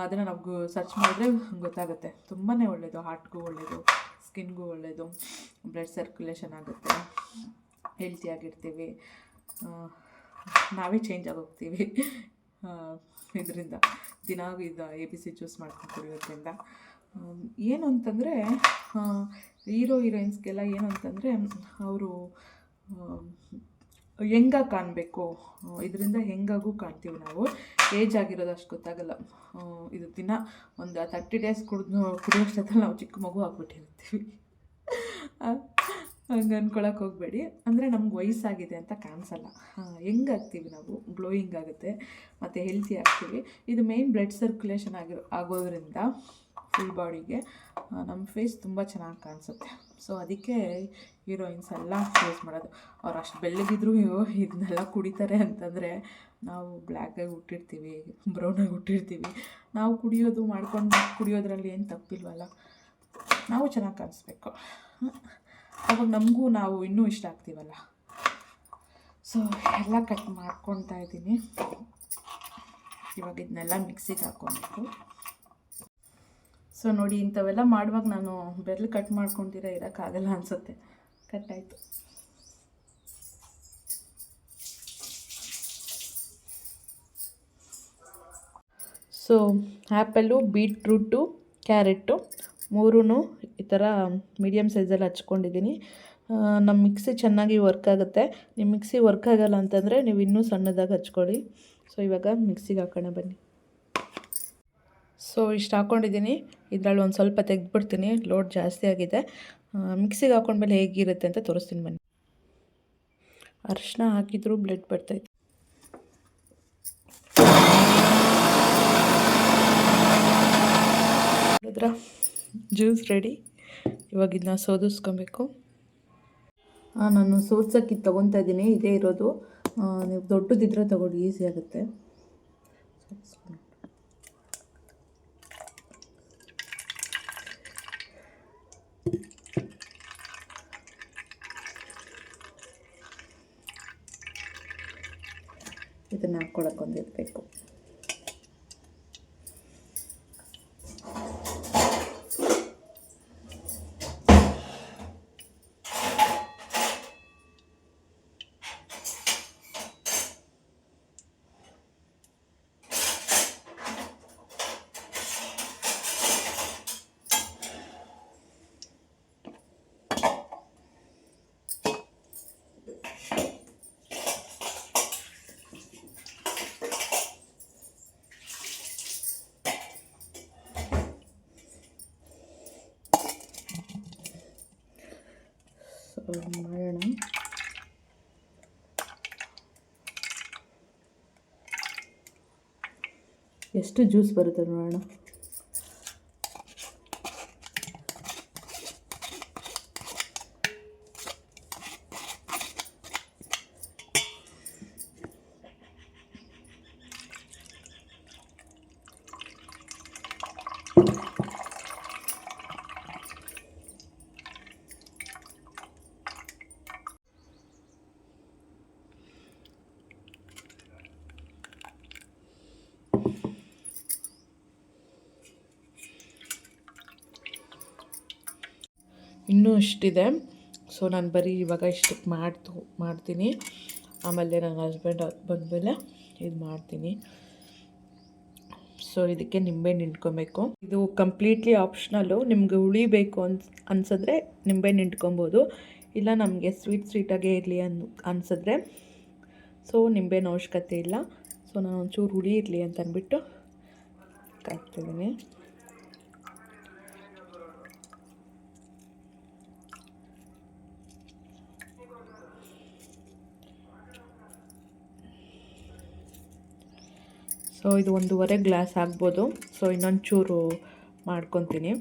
ಅದನ್ನು ನಮಗೂ ಸರ್ಚ್ ಮಾಡಿದ್ರೆ ಗೊತ್ತಾಗುತ್ತೆ. ತುಂಬಾ ಒಳ್ಳೆಯದು ಹಾರ್ಟ್ಗೂ ಒಳ್ಳೆಯದು ಸ್ಕಿನ್ಗೂ ಒಳ್ಳೆಯದು ಬ್ಲಡ್ ಸರ್ಕ್ಯುಲೇಷನ್ ಆಗುತ್ತೆ ಹೆಲ್ತಿಯಾಗಿರ್ತೀವಿ ನಾವೇ ಚೇಂಜ್ ಆಗೋಗ್ತೀವಿ. ಇದರಿಂದ ದಿನ ಇದು ಎ ಬಿ ಸಿ ಚೂಸ್ ಮಾಡ್ಕೊಂಡು ಕುಡಿಯೋದ್ರಿಂದ ಏನು ಅಂತಂದರೆ ಹೀರೋ, ಹೀರೋಯಿನ್ಸ್ಗೆಲ್ಲ ಏನು ಅಂತಂದರೆ, ಅವರು ಹೆಂಗಾಗಿ ಕಾಣಬೇಕು? ಇದರಿಂದ ಹೆಂಗಾಗೂ ಕಾಣ್ತೀವಿ ನಾವು. ಏಜ್ ಆಗಿರೋದು ಅಷ್ಟು ಗೊತ್ತಾಗಲ್ಲ. ಇದು ದಿನ ಒಂದು ತರ್ಟಿ ಡೇಸ್ ಕುಡಿದು ಕುಡಿಯೋಷ್ಟೊತ್ತಲ್ಲಿ ನಾವು ಚಿಕ್ಕ ಮಗು ಆಗ್ಬಿಟ್ಟಿರ್ತೀವಿ. ಹಂಗೆ ಅಂದ್ಕೊಳಕ್ಕೆ ಹೋಗಬೇಡಿ. ಅಂದರೆ ನಮ್ಗೆ ವಯಸ್ಸಾಗಿದೆ ಅಂತ ಕಾಣಿಸಲ್ಲ. ಹೆಂಗಾಗ್ತೀವಿ ನಾವು. ಗ್ಲೋಯಿಂಗ್ ಆಗುತ್ತೆ. ಮತ್ತು ಹೆಲ್ತಿ ಆಗ್ತೀವಿ. ಇದು ಮೇಯ್ನ್ ಬ್ಲಡ್ ಸರ್ಕ್ಯುಲೇಷನ್ ಆಗಿರೋ, ಆಗೋದ್ರಿಂದ ಫುಲ್ ಬಾಡಿಗೆ ನಮ್ಮ ಫೇಸ್ ತುಂಬ ಚೆನ್ನಾಗಿ ಕಾಣಿಸುತ್ತೆ. ಸೊ ಅದಕ್ಕೆ ಹೀರೋಯಿನ್ಸ್ ಎಲ್ಲ ಯೂಸ್ ಮಾಡೋದು. ಅವ್ರು ಅಷ್ಟು ಬೆಳ್ಳಗಿದ್ರು ಇದನ್ನೆಲ್ಲ ಕುಡಿತಾರೆ ಅಂತಂದರೆ ನಾವು ಬ್ಲ್ಯಾಕಾಗಿ ಹುಟ್ಟಿರ್ತೀವಿ ಬ್ರೌನಾಗಿ ಹುಟ್ಟಿರ್ತೀವಿ. ನಾವು ಕುಡಿಯೋದು, ಮಾಡ್ಕೊಂಡು ಕುಡಿಯೋದ್ರಲ್ಲಿ ಏನು ತಪ್ಪಿಲ್ವಲ್ಲ? ನಾವು ಚೆನ್ನಾಗಿ ಕಾಣಿಸ್ಬೇಕು. ಅವಾಗ ನಮಗೂ ನಾವು ಇನ್ನೂ ಇಷ್ಟ ಆಗ್ತೀವಲ್ಲ. ಸೊ ಎಲ್ಲ ಕಟ್ ಮಾಡ್ಕೊತಾ ಇದ್ದೀನಿ. ಇವಾಗ ಇದನ್ನೆಲ್ಲ ಮಿಕ್ಸಿಗೆ ಹಾಕ್ಕೊಬೇಕು. ಸೊ ನೋಡಿ ಇಂಥವೆಲ್ಲ ಮಾಡುವಾಗ ನಾನು ಬೆರಳು ಕಟ್ ಮಾಡ್ಕೊತೀರ ಇರೋಕ್ಕಾಗಲ್ಲ ಅನಿಸುತ್ತೆ. ಕಟ್ ಆಯಿತು. ಸೊ ಆ್ಯಪಲ್ಲು ಬೀಟ್ರೂಟು ಕ್ಯಾರೆಟು ಮೂರೂ ಈ ಥರ ಮೀಡಿಯಮ್ ಸೈಜಲ್ಲಿ ಹಚ್ಕೊಂಡಿದ್ದೀನಿ. ನಮ್ಮ ಮಿಕ್ಸಿ ಚೆನ್ನಾಗಿ ವರ್ಕ್ ಆಗುತ್ತೆ. ನಿಮ್ಮ ಮಿಕ್ಸಿ ವರ್ಕ್ ಆಗಲ್ಲ ಅಂತಂದರೆ ನೀವು ಇನ್ನೂ ಸಣ್ಣದಾಗಿ ಹಚ್ಕೊಳ್ಳಿ. ಸೊ ಇವಾಗ ಮಿಕ್ಸಿಗೆ ಹಾಕೋಣ ಬನ್ನಿ. ಸೊ ಇಷ್ಟು ಹಾಕ್ಕೊಂಡಿದ್ದೀನಿ ಇದರಲ್ಲಿ ಒಂದು ಸ್ವಲ್ಪ ತೆಗೆದ್ಬಿಡ್ತೀನಿ. ಲೋಡ್ ಜಾಸ್ತಿ ಆಗಿದೆ. ಮಿಕ್ಸಿಗೆ ಹಾಕೊಂಡ್ಮೇಲೆ ಹೇಗಿರುತ್ತೆ ಅಂತ ತೋರಿಸ್ತೀನಿ ಬನ್ನಿ. ಅರಿಶಿನ ಹಾಕಿದರೂ ಬ್ಲಡ್ ಬರ್ತೈತೆ ನೋಡಿದ್ರ? Juice ready. ಇವಾಗ ಇದನ್ನ ಸೋದಿಸ್ಕೊಬೇಕು ನಾನು ಸೋದ್ಸೋಕ್ಕೆ ಇದು ತೊಗೊತಾ ಇದ್ದೀನಿ. ಇದೇ ಇರೋದು. ನೀವು ದೊಡ್ಡದಿದ್ರೆ ತಗೊಳ್ಳಿ, ಈಸಿ ಆಗುತ್ತೆ. ಇದನ್ನ ಇದನ್ನು ಹಾಕ್ಕೊಳಕ್ಕೆ ಮಾಡೋಣ. ಎಷ್ಟು ಜ್ಯೂಸ್ ಬರುತ್ತೆ ನೋಡೋಣ. ಇನ್ನೂ ಇಷ್ಟಿದೆ. ಸೊ ನಾನು ಬರೀ ಇವಾಗ ಇಷ್ಟಕ್ಕೆ ಮಾಡ್ತು, ಮಾಡ್ತೀನಿ. ಆಮೇಲೆ ನನ್ನ ಹಸ್ಬೆಂಡ್ ಬಂದಮೇಲೆ ಇದು ಮಾಡ್ತೀನಿ. ಸೊ ಇದಕ್ಕೆ ನಿಂಬೆ ಹಿಂಡ್ಕೊಬೇಕು ಇದು ಕಂಪ್ಲೀಟ್ಲಿ ಆಪ್ಷನಲ್ಲು ನಿಮ್ಗೆ ಉಳಿಬೇಕು ಬೇಕು ಅನ್ಸ್, ಅನ್ಸಿದ್ರೆ ನಿಂಬೆಹಣ್ಣು ಹಿಂಡ್ಕೊಬೋದು ಇಲ್ಲ ನಮಗೆ ಸ್ವೀಟ್ ಸ್ವೀಟಾಗೇ ಇರಲಿ ಅನ್, ಅನ್ಸಿದ್ರೆ. ಸೊ ನಿಂಬೆನ ಅವಶ್ಯಕತೆ ಇಲ್ಲ. ಸೊ ನಾನು ಒಂಚೂರು ಹುಳಿ ಇರಲಿ ಅಂತ ಅಂದ್ಬಿಟ್ಟು ಹಾಕ್ತಿದ್ದೀನಿ ಸೊ ಇದು ಒಂದೂವರೆ ಗ್ಲಾಸ್ ಆಗ್ಬೋದು. ಸೊ ಇನ್ನೊಂದು ಚೂರು ಮಾಡ್ಕೊತೀನಿ.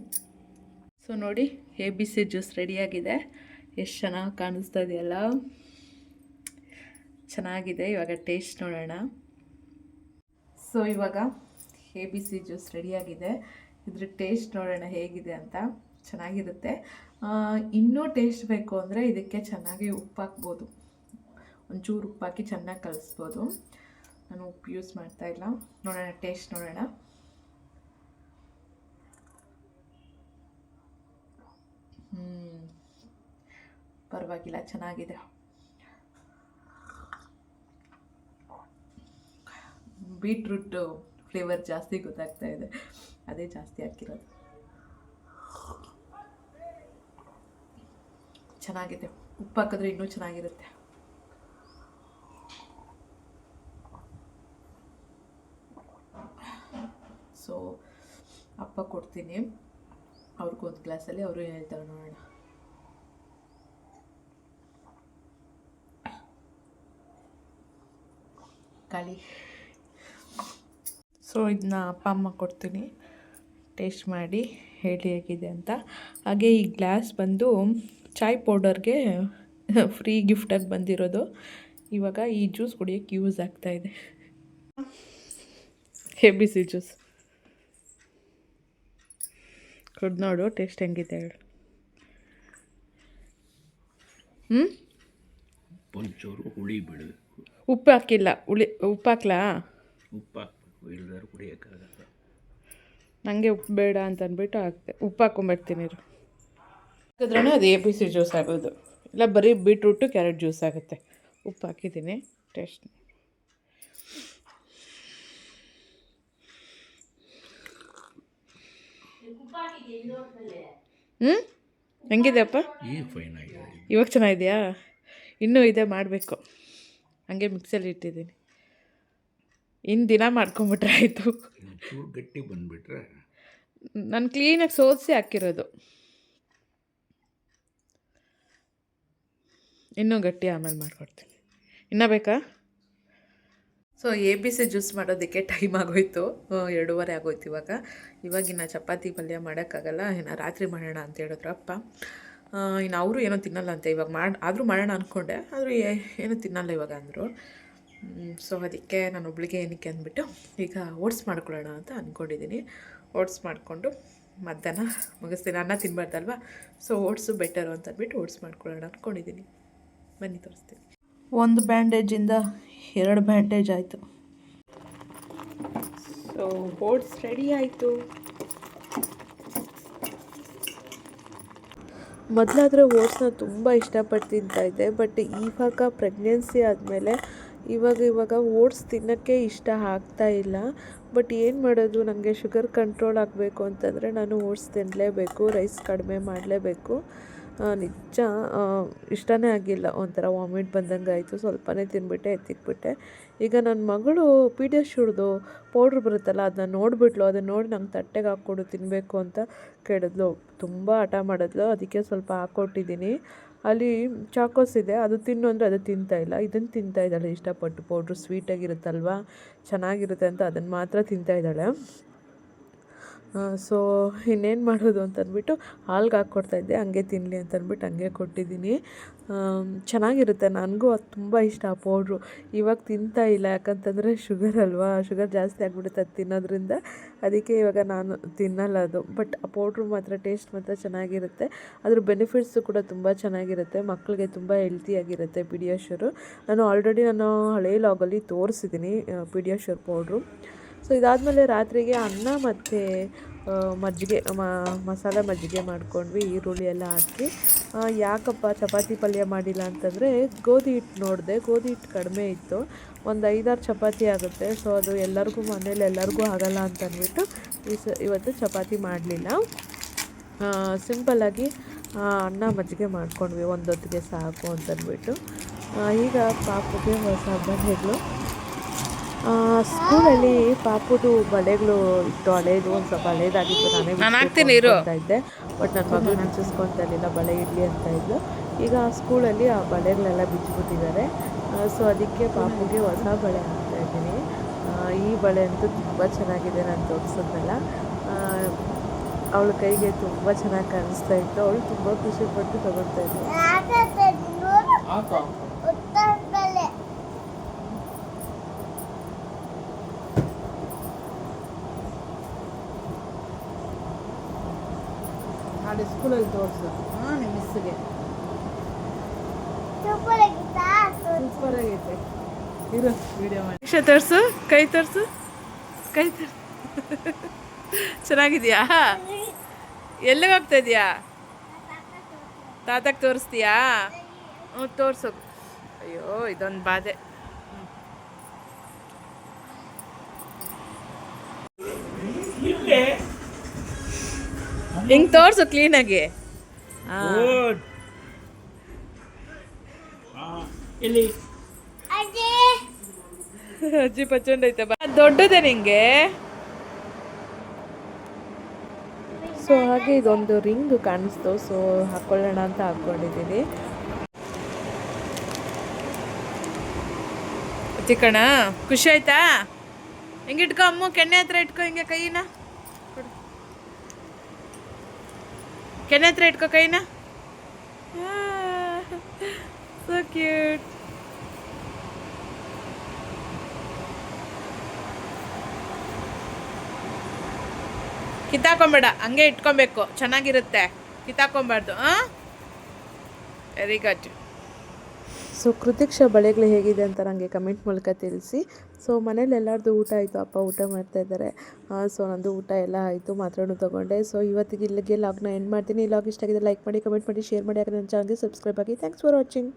ಸೊ ನೋಡಿ, ಎ ಬಿ ಸಿ ಜ್ಯೂಸ್ ರೆಡಿಯಾಗಿದೆ ಎಷ್ಟು ಚೆನ್ನಾಗಿ ಕಾಣಿಸ್ತಾ ಇದೆಯಲ್ಲ ಚೆನ್ನಾಗಿದೆ. ಇವಾಗ ಟೇಸ್ಟ್ ನೋಡೋಣ. ಸೊ ಇವಾಗ ಎ ಬಿ ಸಿ ಜ್ಯೂಸ್ ರೆಡಿಯಾಗಿದೆ ಇದ್ರ ಟೇಸ್ಟ್ ನೋಡೋಣ ಹೇಗಿದೆ ಅಂತ. ಚೆನ್ನಾಗಿರುತ್ತೆ. ಇನ್ನೂ ಟೇಸ್ಟ್ ಬೇಕು ಅಂದರೆ ಇದಕ್ಕೆ ಚೆನ್ನಾಗಿ ಉಪ್ಪು ಹಾಕ್ಬೋದು ಒಂಚೂರು ಉಪ್ಪು ಹಾಕಿ ಚೆನ್ನಾಗಿ ಕಲಿಸ್ಬೋದು. ನಾನು ಉಪ್ಪು ಯೂಸ್ ಮಾಡ್ತಾ ಇಲ್ಲ. ನೋಡೋಣ ಟೇಸ್ಟ್ ನೋಡೋಣ. ಪರವಾಗಿಲ್ಲ, ಚೆನ್ನಾಗಿದೆ. ಬೀಟ್ರೂಟ್ ಫ್ಲೇವರ್ ಜಾಸ್ತಿ ಗೊತ್ತಾಗ್ತಾ ಇದೆ. ಅದೇ ಜಾಸ್ತಿ ಹಾಕಿರೋದು. ಚೆನ್ನಾಗಿದೆ. ಉಪ್ಪು ಹಾಕಿದ್ರೆ ಇನ್ನೂ ಚೆನ್ನಾಗಿರುತ್ತೆ. ಸೊ ಅಪ್ಪ ಕೊಡ್ತೀನಿ. ಅವ್ರಿಗೂ ಒಂದು ಗ್ಲಾಸಲ್ಲಿ ಅವರು ಹೇಳ್ತಾರೆ ನೋಡೋಣ. ಕಳಿ ಸೊ ಇದನ್ನ ಅಪ್ಪ, ಅಮ್ಮ ಕೊಡ್ತೀನಿ. ಟೇಸ್ಟ್ ಮಾಡಿ ಹೇಳಿ ಹೇಗಿದೆ ಅಂತ. ಹಾಗೆ ಈ ಗ್ಲಾಸ್ ಬಂದು ಚಾಯ್ ಪೌಡರ್ಗೆ ಫ್ರೀ ಗಿಫ್ಟಾಗಿ ಬಂದಿರೋದು. ಇವಾಗ ಈ ಜ್ಯೂಸ್ ಕುಡಿಯೋಕ್ಕೆ ಯೂಸ್ ಆಗ್ತಾಯಿದೆ ಎ ಬಿ ಜ್ಯೂಸ್. ಕುಡ್ದು ನೋಡು ಟೇಸ್ಟ್ ಹೆಂಗಿದೆ ಹೇಳು. ಹ್ಞೂ ಒಂಚೂರು ಹುಳಿ ಬಿಡು. ಉಪ್ಪು ಹಾಕಿಲ್ಲ ಹುಳಿ ಉಪ್ಪು ಹಾಕ್ಲಾ? ಉಪ್ಪು ಹಾಕ್ಬೇಕು ಇಲ್ದಾರು ಕುಡಿಯೋಕ್ಕಾಗಲ್ಲ. ನನಗೆ ಉಪ್ಪು ಬೇಡ ಅಂತ ಅಂದ್ಬಿಟ್ಟು ಹಾಕ್ತೆ ಉಪ್ಪು ಹಾಕೊಂಬರ್ತೀನಿ ಹಾಕಿದ್ರೂ ಅದು ಎ ಪಿ ಸಿ ಜ್ಯೂಸ್ ಆಗೋದು. ಇಲ್ಲ ಬರೀ ಬೀಟ್ರೂಟು ಕ್ಯಾರೆಟ್ ಜ್ಯೂಸ್ ಆಗುತ್ತೆ. ಉಪ್ಪು ಹಾಕಿದ್ದೀನಿ ಟೇಸ್ಟ್ ಹ್ಞೂ ಹೆಂಗಿದೆಯಪ್ಪ ಈಗ ಫೈನ್ ಆಗಿದೆ? ಇವಾಗ ಚೆನ್ನಾಗಿದೆಯಾ? ಇನ್ನೂ ಇದೆ ಮಾಡಬೇಕು. ಹಂಗೆ ಮಿಕ್ಸಲ್ಲಿ ಇಟ್ಟಿದ್ದೀನಿ. ಇನ್ನು ದಿನ ಮಾಡ್ಕೊಂಬಿಟ್ರೆ ಆಯಿತು. ಗಟ್ಟಿ ಬಂದುಬಿಟ್ರೆ? ನಾನು ಕ್ಲೀನಾಗಿ ಸೋಸಿ ಹಾಕಿರೋದು. ಇನ್ನೂ ಗಟ್ಟಿ ಆಮೇಲೆ ಮಾಡ್ಕೊಡ್ತೀನಿ. ಇನ್ನೂ ಬೇಕಾ? So A B C juice ಮಾಡೋದಕ್ಕೆ ಟೈಮ್ ಆಗೋಯ್ತು. ಎರಡೂವರೆ ಆಗೋಯ್ತು ಇವಾಗ. ಇವಾಗಿನ ಚಪಾತಿ ಪಲ್ಯ ಮಾಡೋಕ್ಕಾಗಲ್ಲ. ಏನೋ ರಾತ್ರಿ ಮಾಡೋಣ ಅಂತ ಹೇಳಿದ್ರು ಅಪ್ಪ ಇನ್ನು ಅವರು ಏನೋ ತಿನ್ನಲ್ಲ ಅಂತ ಇವಾಗ ಮಾಡಿ, ಆದರೂ ಮಾಡೋಣ ಅಂದ್ಕೊಂಡೆ ಆದರೂ ಏನೂ ತಿನ್ನಲ್ಲ ಇವಾಗ ಅಂದರು. ಸೊ ಅದಕ್ಕೆ ನಾನು ಒಬ್ಳಿಗೆ ಏನಕ್ಕೆ ಅಂದ್ಬಿಟ್ಟು, ಈಗ ಓಟ್ಸ್ ಮಾಡ್ಕೊಳ್ಳೋಣ ಅಂತ ಅಂದ್ಕೊಂಡಿದ್ದೀನಿ ಓಟ್ಸ್ ಮಾಡಿಕೊಂಡು ಮಧ್ಯಾಹ್ನ ಮುಗಿಸ್ತೀನಿ. ಅನ್ನ ತಿನ್ಬಾರ್ದಲ್ವ? ಸೊ ಓಟ್ಸು ಬೆಟರು ಅಂತ ಅಂದ್ಬಿಟ್ಟು ಓಟ್ಸ್ ಮಾಡ್ಕೊಳ್ಳೋಣ ಅಂದ್ಕೊಂಡಿದ್ದೀನಿ ಬನ್ನಿ ತೋರಿಸ್ತೀನಿ. ಒಂದು ಬ್ಯಾಂಡೇಜಿಂದ ಎರಡು ಬ್ಯಾಂಡೇಜ್ ಆಯಿತು. ಸೊ ಓಟ್ಸ್ ರೆಡಿ ಆಯಿತು. ಮೊದಲಾದರೆ ಓಟ್ಸ್ನ ತುಂಬ ಇಷ್ಟಪಟ್ಟು ತಿಂತಾಯಿದ್ದೆ ಬಟ್ ಇವಾಗ ಪ್ರೆಗ್ನೆನ್ಸಿ ಆದಮೇಲೆ ಇವಾಗ ಇವಾಗ ಓಟ್ಸ್ ತಿನ್ನೋಕ್ಕೆ ಇಷ್ಟ ಆಗ್ತಾ ಇಲ್ಲ. ಬಟ್ ಏನು ಮಾಡೋದು ನನಗೆ ಶುಗರ್ ಕಂಟ್ರೋಲ್ ಆಗಬೇಕು ಅಂತಂದರೆ ನಾನು ಓಟ್ಸ್ ತಿನ್ನಲೇಬೇಕು ರೈಸ್ ಕಡಿಮೆ ಮಾಡಲೇಬೇಕು. ನಿಜ ಇಷ್ಟನೇ ಆಗಿಲ್ಲ. ಒಂಥರ ವಾಮಿಟ್ ಬಂದಂಗೆ ಆಯಿತು. ಸ್ವಲ್ಪನೇ ತಿಂದ್ಬಿಟ್ಟೆ ಎತ್ತಿಕ್ಬಿಟ್ಟೆ ಈಗ ನನ್ನ ಮಗಳು ಪೀಡಿಯಾಶ್ಯೂರ್ದು ಪೌಡ್ರ್ ಬರುತ್ತಲ್ಲ, ಅದನ್ನ ನೋಡಿಬಿಟ್ಲು. ಅದನ್ನ ನೋಡಿ ನಂಗೆ ತಟ್ಟೆಗೆ ಹಾಕ್ಕೊಡು ತಿನ್ನಬೇಕು ಅಂತ ಕೇಳಿದ್ಲು. ತುಂಬ ಹಠ ಮಾಡಿದ್ಲು. ಅದಕ್ಕೆ ಸ್ವಲ್ಪ ಹಾಕ್ಕೊಟ್ಟಿದ್ದೀನಿ ಅಲ್ಲಿ ಚಾಕೋಸ್ ಇದೆ. ಅದು ತಿನ್ನು ಅಂದರೆ ಅದು ತಿಂತಾ ಇಲ್ಲ. ಇದನ್ನು ತಿಂತಾ ಇದ್ದಾಳೆ. ಇಷ್ಟಪಟ್ಟು ಪೌಡ್ರು ಸ್ವೀಟಾಗಿರುತ್ತಲ್ವ ಚೆನ್ನಾಗಿರುತ್ತೆ ಅಂತ ಅದನ್ನು ಮಾತ್ರ ತಿಂತಾ ಇದ್ದಾಳೆ. ಸೊ ಇನ್ನೇನು ಮಾಡೋದು ಅಂತ ಅಂದ್ಬಿಟ್ಟು ಹಾಲ್ಗೆ ಹಾಕ್ಕೊಡ್ತಾಯಿದ್ದೆ ಹಂಗೆ ತಿನ್ನಲಿ ಅಂತ ಅಂದ್ಬಿಟ್ಟು ಹಂಗೆ ಕೊಟ್ಟಿದ್ದೀನಿ. ಚೆನ್ನಾಗಿರುತ್ತೆ. ನನಗೂ ಅದು ತುಂಬ ಇಷ್ಟ, ಆ ಪೌಡ್ರು. ಇವಾಗ ತಿಂತಾ ಇಲ್ಲ. ಯಾಕಂತಂದರೆ ಶುಗರ್ ಅಲ್ವಾ? ಶುಗರ್ ಜಾಸ್ತಿ ಆಗಿಬಿಡುತ್ತೆ ಅದು ತಿನ್ನೋದ್ರಿಂದ. ಅದಕ್ಕೆ ಇವಾಗ ನಾನು ತಿನ್ನಲ್ಲ ಅದು. ಬಟ್ ಆ ಪೌಡ್ರು ಮಾತ್ರ, ಟೇಸ್ಟ್ ಮಾತ್ರ ಚೆನ್ನಾಗಿರುತ್ತೆ. ಅದ್ರ ಬೆನಿಫಿಟ್ಸು ಕೂಡ ತುಂಬ ಚೆನ್ನಾಗಿರುತ್ತೆ. ಮಕ್ಕಳಿಗೆ ತುಂಬ ಹೆಲ್ತಿಯಾಗಿರುತ್ತೆ ಪಿಡಿಯಾಶರು. ನಾನು ಆಲ್ರೆಡಿ ನಾನು ಹಳೆಯ ಲಾಗಲ್ಲಿ ತೋರಿಸಿದ್ದೀನಿ ಪಿಡಿಯಾಶರ್ ಪೌಡ್ರು. ಸೊ ಇದಾದಮೇಲೆ ರಾತ್ರಿಗೆ ಅನ್ನ ಮತ್ತು ಮಜ್ಜಿಗೆ ಮಸಾಲೆ ಮಜ್ಜಿಗೆ ಮಾಡ್ಕೊಂಡ್ವಿ, ಈರುಳ್ಳಿ ಎಲ್ಲ ಹಾಕಿ. ಯಾಕಪ್ಪ ಚಪಾತಿ ಪಲ್ಯ ಮಾಡಿಲ್ಲ ಅಂತಂದರೆ, ಗೋಧಿ ಹಿಟ್ಟು ನೋಡಿದೆ, ಗೋಧಿ ಹಿಟ್ಟು ಕಡಿಮೆ ಇತ್ತು. ಒಂದು ಐದಾರು ಚಪಾತಿ ಆಗುತ್ತೆ. ಸೊ ಅದು ಎಲ್ಲರಿಗೂ, ಮನೇಲಿ ಎಲ್ಲರಿಗೂ ಆಗಲ್ಲ ಅಂತ ಅಂದ್ಬಿಟ್ಟು ಈ ಸ ಇವತ್ತು ಚಪಾತಿ ಮಾಡಲಿಲ್ಲ. ಸಿಂಪಲ್ಲಾಗಿ ಅನ್ನ ಮಜ್ಜಿಗೆ ಮಾಡ್ಕೊಂಡ್ವಿ. ಒಂದೊತ್ತಿಗೆ ಸಾಕು ಅಂತಂದ್ಬಿಟ್ಟು ಈಗ ಪಾಪಗೆ ಹೊಸ ಬಳೆಗಳು ಸ್ಕೂಲಲ್ಲಿ ಪಾಪುದು ಬಳೆಗಳು ಇತ್ತು ಹಳೇದು ಒಂದು ಸ್ವಲ್ಪ ಹಳೇದಾಗಿತ್ತು ನಾನೇ ನಾನು ಇದ್ದೆ. ಬಟ್ ನನ್ನ ಮಗಳು ಬಿಚ್ಚಿಸ್ಕೊಂತ ಇರಲಿಲ್ಲ ಬಳೆ ಇರಲಿ ಅಂತ ಇದ್ಲು. ಈಗ ಆ ಸ್ಕೂಲಲ್ಲಿ ಆ ಬಳೆಗಳೆಲ್ಲ ಬಿಚ್ಚಿಬಿಟ್ಟಿದ್ದಾರೆ. ಸೊ ಅದಕ್ಕೆ ಪಾಪುಗೆ ಹೊಸ ಬಳೆ ಹಾಕ್ತಾ ಇದ್ದೀನಿ. ಈ ಬಳೆ ಅಂತೂ ತುಂಬ ಚೆನ್ನಾಗಿದೆ ನಾನು ತೋರಿಸೋದಲ್ಲ. ಅವಳ ಕೈಗೆ ತುಂಬ ಚೆನ್ನಾಗಿ ಕಾಣಿಸ್ತಾ ಇತ್ತು. ಅವಳು ತುಂಬ ಖುಷಿಪಟ್ಟು ತಗೊಳ್ತಾ ಇದ್ಲು. ಸ್ಕೂಲಲ್ಲಿ ತೋರಿಸು. ಹಾಂ ನಿಮ್ಮ ಮಿಸ್ಸಿಗೆ. ಸೂಪರ್ ಆಗೈತೆ ಇರು ವಿಡಿಯೋ ಮಾಡಿ. ರಿಕ್ಷಾ ತೋರಿಸು ಕೈ ತೋರಿಸು. ಕೈ ತೋರಿಸು. ಚೆನ್ನಾಗಿದ್ಯಾ? ಎಲ್ಲಿಗೆ ಹೋಗ್ತಾ ಇದೀಯಾ? ತಾತಕ್ಕೆ ತೋರಿಸ್ತೀಯಾ? ಹ್ಞೂ ತೋರ್ಸು. ಅಯ್ಯೋ ಇದೊಂದು ಬಾಧೆ. ಹಿಂಗೆ ತೋರಿಸು ಕ್ಲೀನಾಗಿ ಗುಡ್ ಇಲ್ಲಿ. ಅಜ್ಜಿ ಪಚ್ಚೊಂಡ್ ಐತೆ ದೊಡ್ಡದೆ ನಿಂಗೆ. ಸೊ ಹಾಗೆ ಇದೊಂದು ರಿಂಗ್ ಕಾಣಿಸ್ತು. ಸೊ ಹಾಕೊಳ್ಳೋಣ ಅಂತ ಹಾಕೊಂಡಿದ್ದೀನಿ ಚಿಕ್ಕಣ ಖುಷಿ ಆಯ್ತಾ? ಹಿಂಗೆ ಇಟ್ಕೊ ಅಮ್ಮ ಕೆನ್ನೆ ಹತ್ರ ಇಟ್ಕೊ ಹಿಂಗೆ ಕೈನ? ಕೆನ್ನೆ ಹತ್ರ ಇಟ್ಕೋ ಕೈನ. ಸೊ ಕ್ಯೂಟ್ ಕಿತ್ತಾಕೊಂಬೇಡ ಹಂಗೆ ಇಟ್ಕೊಬೇಕು. ಚೆನ್ನಾಗಿರುತ್ತೆ. ಕಿತ್ತಾಕೊಂಬಾರ್ದು ಹಾಂ ವೆರಿ ಗುಡ್ ಸೊ ಕೃತಿಕ್ಷ ಬಳೆಗಳು ಹೇಗಿದೆ ಅಂತ ನನಗೆ ಕಮೆಂಟ್ ಮೂಲಕ ತಿಳಿಸಿ. ಸೊ ಮನೇಲಿ ಎಲ್ಲರದ್ದು ಊಟ ಆಯಿತು. ಅಪ್ಪ ಊಟ ಮಾಡ್ತಾ ಇದ್ದಾರೆ. ಸೊ ನಂದು ಊಟ ಎಲ್ಲ ಆಯಿತು. ಮಾತ್ರನೂ ತೊಗೊಂಡೆ. ಸೊ ಇವತ್ತಿಗೆ ಇಲ್ಲಿಗೆ ಲಾಗ್ನ ಎಂಡ್ ಮಾಡ್ತೀನಿ. ಲಾಗ್ ಇಷ್ಟ ಆಗಿದೆ ಲೈಕ್ ಮಾಡಿ ಕಮೆಂಟ್ ಮಾಡಿ ಶೇರ್ ಮಾಡಿ. ಹಾಗೆ ನನ್ನ ಚಾನಲ್ಗೆ ಸಬ್ಸ್ಕ್ರೈಬ್ ಆಗಿ. Thanks for watching